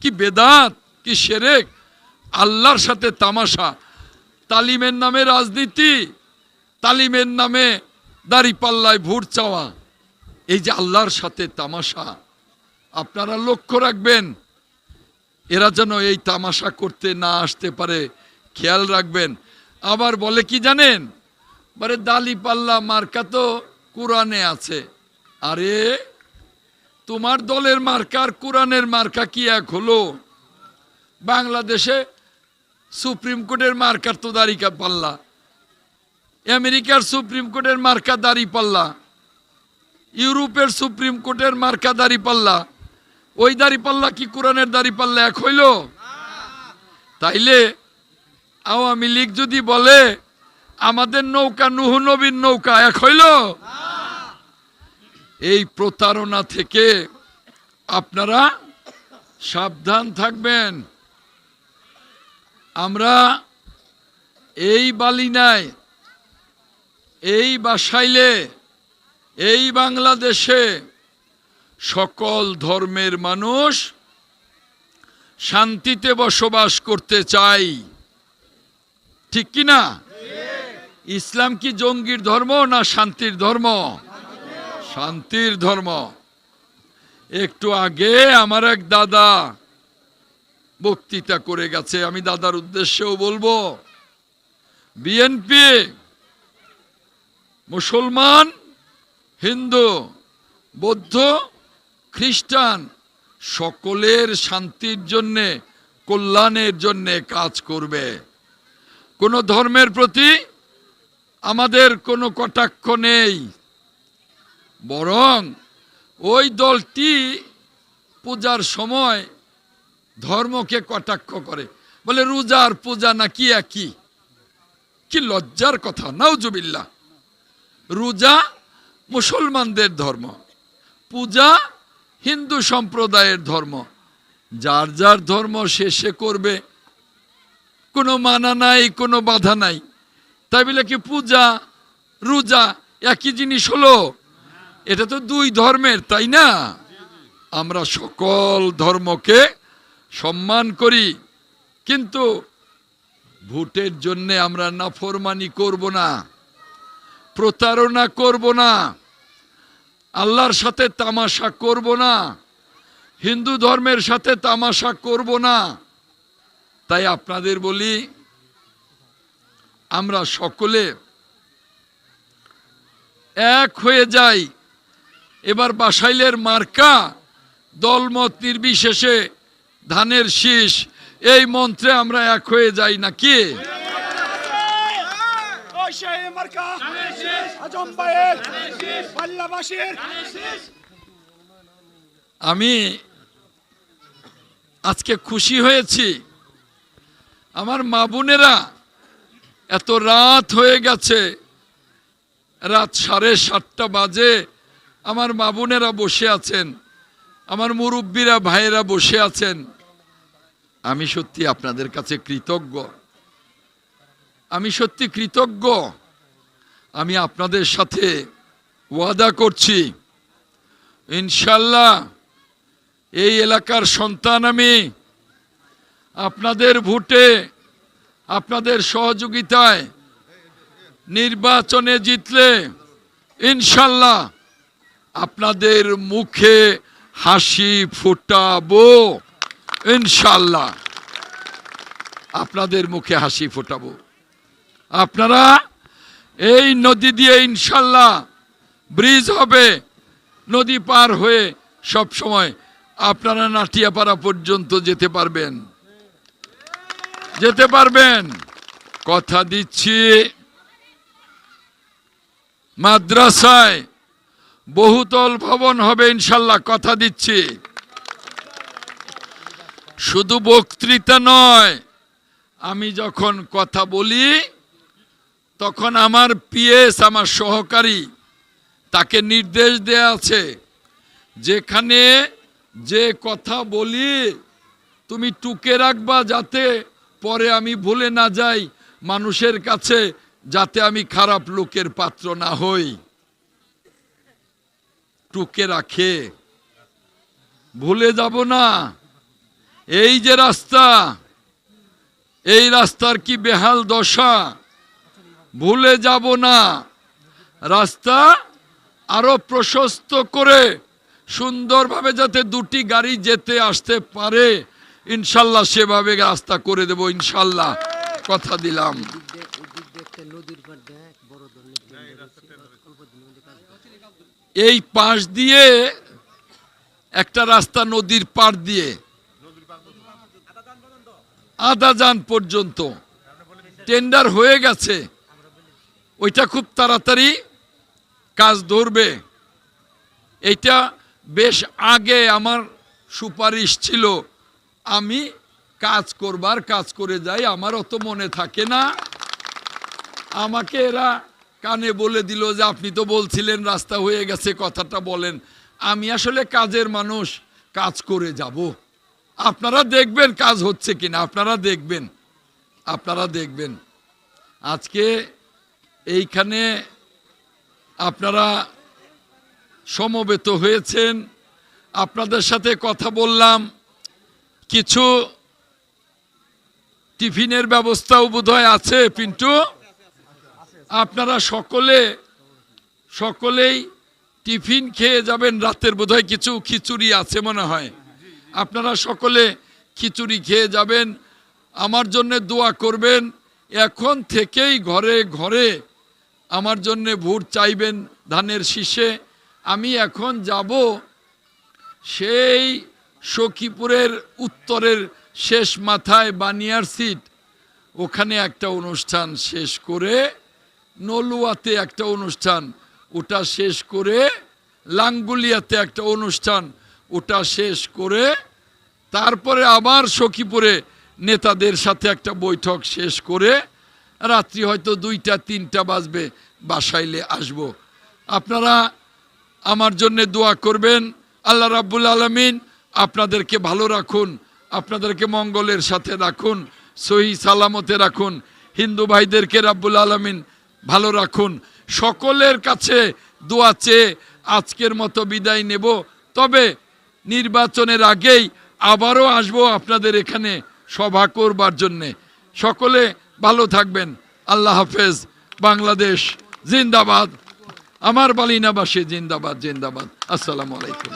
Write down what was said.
কি বেদাত, কি সেরেক, আল্লাহর সাথে তামাশা, তালিমের নামে রাজনীতি, তালিমের নামে দাড়িপাল্লায় ভোট চাওয়া, এই যে আল্লাহর সাথে তামাশা, আপনারা লক্ষ্য রাখবেন, এরা যেন এই তামাশা করতে না আসতে পারে, খেয়াল রাখবেন। আবার বলে কি জানেন? বলে দালি পাল্লা মার্কা তো কোরআনে আছে। আরে তোমার দলের মার্কা আর কোরআনের মার্কা কি এক হলো? বাংলাদেশে সুপ্রিম কোর্টের মার্কার তো দাড়িকা পাল্লা। আমেরিকার সুপ্রিম কোর্টের মার্কা দাঁড়ি পাল্লা। ইউরোপের সুপ্রিম কোর্টের মার্কা দাঁড়ি পাল্লা। ওই দাঁড়ি পাল্লা কি কোরআনের দাড়ি পাল্লা এক হইল? তাইলে আওয়ামী লীগ যদি বলে, আমাদের নৌকা নুহু নবীর নৌকা এক হইল? এই প্রতারণা থেকে আপনারা সাবধান থাকবেন। আমরা এই বালিনায় এই বাসাইলে, এই বাংলাদেশে সকল ধর্মের মানুষ শান্তিতে বসবাস করতে চাই। ঠিক কি না ইসলাম কি জঙ্গির ধর্ম না শান্তির ধর্ম? শান্তির ধর্ম। একটু আগে আমার এক দাদা বক্তৃতা করে গেছে, আমি দাদার উদ্দেশ্যেও বলব, বিএনপি মুসলমান, হিন্দু, বৌদ্ধ, খ্রিস্টান, সকলের শান্তির জন্যে, কল্যাণের জন্যে কাজ করবে। কোনো ধর্মের প্রতি আমাদের কোনো কটাক্ষ নেই। বরং ওই দলটি পূজার সময় ধর্মকে কটাক্ষ করে। বলে রোজার পূজা না কি একই? কি লজ্জার কথা, নাউজুবিল্লাহ। রোজা মুসলমানদের ধর্ম, পূজা হিন্দু সম্প্রদায়ের ধর্ম। যার যার ধর্ম শেষে করবে। কোনো মানা নাই, কোনো বাধা নাই। তাই বলে কি, পূজা, রোজা একই জিনিস হলো? এটা তো দুই ধর্মের, তাই না? আমরা সকল ধর্মকে সম্মান করি, কিন্তু ভোটের জন্যে আমরা নাফরমানি করব না, প্রতারণা করব না, আল্লাহর সাথে তামাশা করব না, হিন্দু ধর্মের সাথে তামাশা করব না। তাই আপনাদের বলি, আমরা সকলে এক হয়ে যাই। এবার বাসাইলের মার্কা দলমত নির্বিশেষে ধানের শীষ। এই মন্ত্রে আমরা এক হয়ে যাই নাকি আমি আজকে খুশি হয়েছি। আমার মা বোনেরা এত রাত হয়ে গেছে। রাত সাড়ে সাতটা বাজে। আমার মা বোনেরা বসে আছেন, আমার মুরব্বীরা, ভাইয়েরা বসে আছেন। আমি সত্যি আপনাদের কাছে কৃতজ্ঞ। আমি সত্যি কৃতজ্ঞ। আমি আপনাদের সাথে ওয়াদা করছি। ইনশাল্লাহ এই এলাকার সন্তান আমি আপনাদের ভোটে, আপনাদের সহযোগিতায় নির্বাচনে জিতলে ইনশাল্লাহ আপনাদের মুখে হাসি ফোটাবো ইনশাল্লাহ আপনাদের মুখে হাসি ফোটাবো। আপনারা এই নদী দিয়ে ইনশাল্লাহ ব্রিজ হবে, নদী পার হয়ে সব সময় আপনারা নাটিয়াপাড়া পর্যন্ত যেতে পারবেন। যেতে পারবেন। কথা দিচ্ছি মাদ্রাসায়। বহুতল ভবন হবে ইনশাল্লাহ, কথা দিচ্ছি। শুধু বক্তৃতা নয়, আমি যখন কথা বলি, তখন আমার পিএস, আমার সহকারী, তাকে নির্দেশ দেয়া আছে, যেখানে যে কথা বলি, তুমি টুকে রাখবা যাতে পরে আমি ভুলে না যাই, মানুষের কাছে যাতে আমি খারাপ লোকের পাত্র না হই। টুকে রাখে। ভুলে যাব না। এই যে রাস্তা, এই রাস্তার কি বেহাল দশা? ভুলে যাব না। রাস্তা আরও প্রশস্ত করে, সুন্দরভাবে যাতে দুটি গাড়ি যেতে আসতে পারে। ইনশাল্লাহ সেভাবে রাস্তা করে দেব, ইনশাল্লাহ। কথা দিলাম ওই দিক দিয়ে একটা নদীর পাড় দেখ বড় ধরনের টেন্ডার হচ্ছে, অল্প দিনের মধ্যে কাজ হবে। এই পাশ দিয়ে একটা রাস্তা নদীর পাড় দিয়ে আদাজান পর্যন্ত। টেন্ডার হয়ে গেছে। ওইটা খুব তাড়াতাড়ি কাজ ধরবে। এটা বেশ আগে আমার সুপারিশ ছিল। আমি কাজ করবার, কাজ করে যাই, আমার অত মনে থাকে না। আমাকে এরা কানে বলে দিল যে আপনি তো বলছিলেন, রাস্তা হয়ে গেছে, কথাটা বলেন। আমি আসলে কাজের মানুষ, কাজ করে যাব। আপনারা দেখবেন কাজ হচ্ছে কিনা, আপনারা দেখবেন আপনারা দেখবেন। আজকে এইখানে আপনারা সমবেত হয়েছেন। আপনাদের সাথে কথা বললাম। কিছু টিফিনের ব্যবস্থাও বোধহয় আছে, পিন্টু? আপনারা সকলে, সকলেই টিফিন খেয়ে যাবেন, রাতের বোধহয় কিছু খিচুড়ি আছে মনে হয়। আপনারা সকলে খিচুড়ি খেয়ে যাবেন, আমার জন্য দোয়া করবেন, এখন থেকেই ঘরে ঘরে আমার জন্য ভোট চাইবেন ধানের শীষে। আমি এখন যাব সেই সখীপুরের উত্তরের শেষ মাথায় বানিয়ার সিট। ওখানে একটা অনুষ্ঠান শেষ করে নলুয়াতে একটা অনুষ্ঠান, ওটা শেষ করে লাঙ্গুলিয়াতে একটা অনুষ্ঠান, ওটা শেষ করে তারপরে আবার সখীপুরে নেতাদের সাথে একটা বৈঠক শেষ করে রাত্রি হয়তো দুইটা, তিনটা বাজবে, বাসাইলে আসব। আপনারা আমার জন্য দোয়া করবেন, আল্লাহ রাব্বুল আলমিন আপনাদেরকে ভালো রাখুন, আপনাদেরকে মঙ্গলের সাথে রাখুন, সহি সালামতে রাখুন। হিন্দু ভাইদেরকে রাব্বুল আলমিন ভালো রাখুন। সকলের কাছে দোয়া চেয়ে আজকের মতো বিদায় নেব। তবে নির্বাচনের আগেই আবারও আসব আপনাদের এখানে সভা করবার জন্যে। সকলে ভালো থাকবেন। আল্লাহ হাফেজ। বাংলাদেশ জিন্দাবাদ। আমার বালিনাবাসী জিন্দাবাদ জিন্দাবাদ। আসসালামু আলাইকুম।